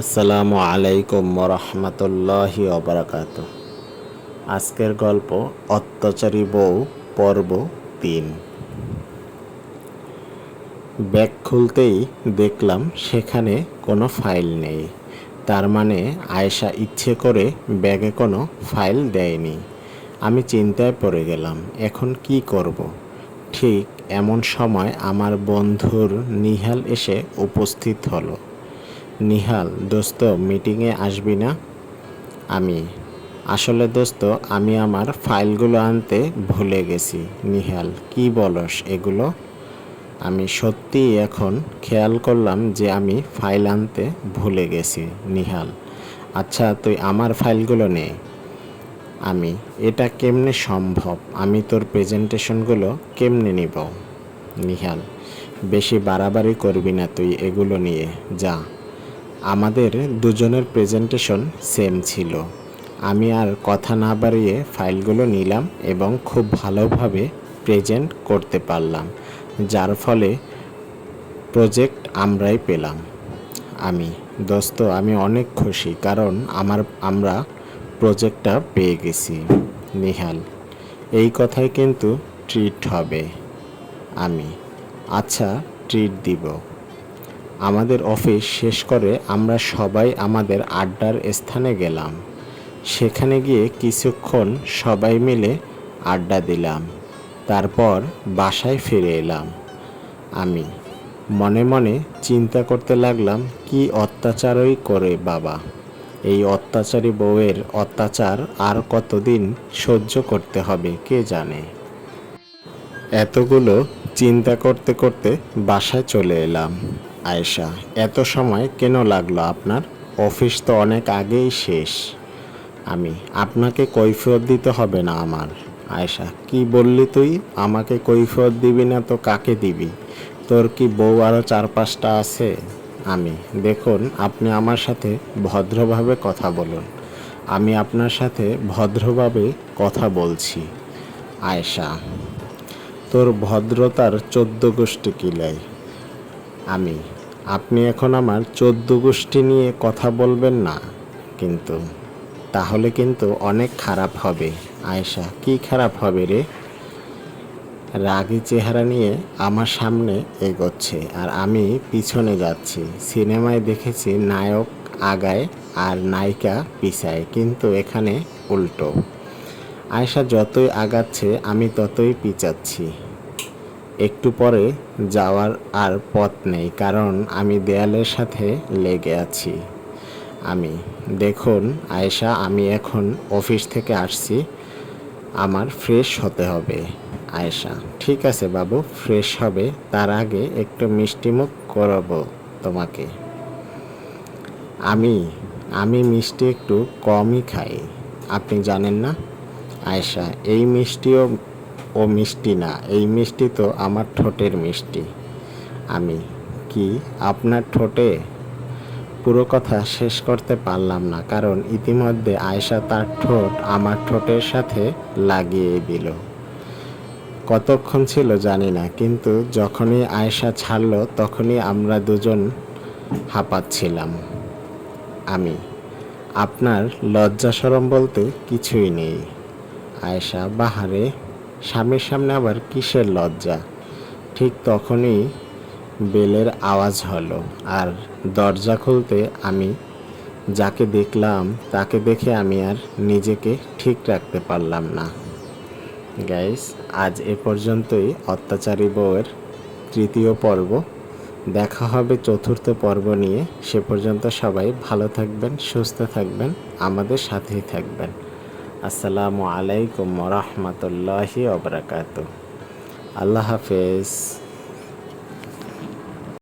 আসসালামু আলাইকুম রহমতুল্লাহি অবরাকাত আজকের গল্প অত্যাচারী বউ পর্ব তিন। ব্যাগ খুলতেই দেখলাম সেখানে কোনো ফাইল নেই। তার মানে আয়েশা ইচ্ছে করে ব্যাগে কোনো ফাইল দেয়নি। আমি চিন্তায় পড়ে গেলাম, এখন কি করব। ঠিক এমন সময় আমার বন্ধুর নিহাল এসে উপস্থিত হলো। নিহাল, দোস্ত মিটিংয়ে আসবি না? আমি। আসলে দোস্ত, আমি আমার ফাইলগুলো আনতে ভুলে গেছি, নিহাল। কি বলস এগুলো? আমি সত্যি এখন খেয়াল করলাম যে আমি ফাইল আনতে ভুলে গেছি, নিহাল। আচ্ছা তুই আমার ফাইলগুলো নে। আমি, এটা কেমনে সম্ভব? আমি তোর প্রেজেন্টেশনগুলো কেমনে নিব? নিহাল, বেশি বাড়াবাড়ি করবি না তুই এগুলো নিয়ে, যা। আমাদের দুজনের প্রেজেন্টেশন সেম ছিল। আমি আর কথা না বাড়িয়ে ফাইলগুলো নিলাম এবং খুব ভালোভাবে প্রেজেন্ট করতে পারলাম, যার ফলে প্রজেক্ট আমরাই পেলাম। আমি, দোস্ত, আমি অনেক খুশি কারণ আমার, আমরা প্রজেক্টটা পেয়ে গেছি, নিহাল। এই কথাই কিন্তু ট্রিট হবে। আমি আচ্ছা ট্রিট দিব। আমাদের অফিস শেষ করে আমরা সবাই আমাদের আড্ডার স্থানে গেলাম। সেখানে গিয়ে কিছুক্ষণ সবাই মিলে আড্ডা দিলাম। তারপর বাসায় ফিরে এলাম। আমি মনে মনে চিন্তা করতে লাগলাম, কি অত্যাচারই করে বাবা। এই অত্যাচারী বউয়ের অত্যাচার আর কতদিন সহ্য করতে হবে, কে জানে? এতগুলো চিন্তা করতে করতে বাসায় চলে এলাম। আয়েশা, এত সময় কেন লাগল আপনার? অফিস তো অনেক আগেই শেষ। আমি, আপনাকে কৈফিয়ত দিতে হবে না আমার। আয়েশা, কি বললি তুই? আমাকে কৈফিয়ত দিবি না তো কাকে দিবি? তোর কি বউ আরও চার পাঁচটা আছে? আমি, দেখুন, আপনি আমার সাথে ভদ্রভাবে কথা বলুন। আমি আপনার সাথে ভদ্রভাবে কথা বলছি। আয়েশা, তোর ভদ্রতার চোদ্দ গোষ্ঠী কিলাই আমি। আপনি এখন আমার চোদ্দ গোষ্ঠী নিয়ে কথা বলবেন না, কিন্তু। তাহলে কিন্তু অনেক খারাপ হবে। আয়েশা, কি খারাপ হবে রে? রাগী চেহারা নিয়ে আমার সামনে এগোচ্ছে আর আমি পিছনে যাচ্ছি। সিনেমায় দেখেছি নায়ক আগায় আর নায়িকা পিছায়, কিন্তু এখানে উল্টো। আয়েশা যতই আগাচ্ছে, আমি ততই পিচাচ্ছি একটু পরে যাওয়ার আর পথ নেই, কারণ আমি দেয়ালের সাথে লেগে আছি। আমি, দেখুন, আয়েশা, আমি এখন অফিস থেকে আসছি, আমার ফ্রেশ হতে হবে। আয়েশা, ঠিক আছে বাবু, ফ্রেশ হবে, তার আগে একটু মিষ্টিমুখ করাবো তোমাকে। আমি আমি মিষ্টি একটু কমই খাই, আপনি জানেন না? আয়েশা, এই মিষ্টিও ও মিষ্টি না। এই মিষ্টি তো আমার ঠোঁটের মিষ্টি। আমি কি আপনার ঠোঁটে? পুরো কথা শেষ করতে পারলাম না, কারণ ইতিমধ্যে আয়েশা তার ঠোঁট আমার ঠোঁটের সাথে লাগিয়ে দিল। কতক্ষণ ছিল জানি না, কিন্তু যখনই আয়েশা ছাড়লো, তখনই আমরা দুজন হাঁপাচ্ছিলাম। আমি, আপনার লজ্জা সরম বলতে কিছুই নেই। আয়েশা বাহারে স্বামীর সামনে আবার কিসের লজ্জা? ঠিক তখনই বেলের আওয়াজ হলো, আর দরজা খুলতে আমি যাকে দেখলাম, তাকে দেখে আমি আর নিজেকে ঠিক রাখতে পারলাম না। গাইস আজ এ পর্যন্তই। অত্যাচারী বউয়ের তৃতীয় পর্ব। দেখা হবে চতুর্থ পর্ব নিয়ে। সে পর্যন্ত সবাই ভালো থাকবেন, সুস্থ থাকবেন, আমাদের সাথেই থাকবেন। আসসালামু আলাইকুম রহমতুল্লাহি ওবরাকাত আল্লাহ হাফেজ।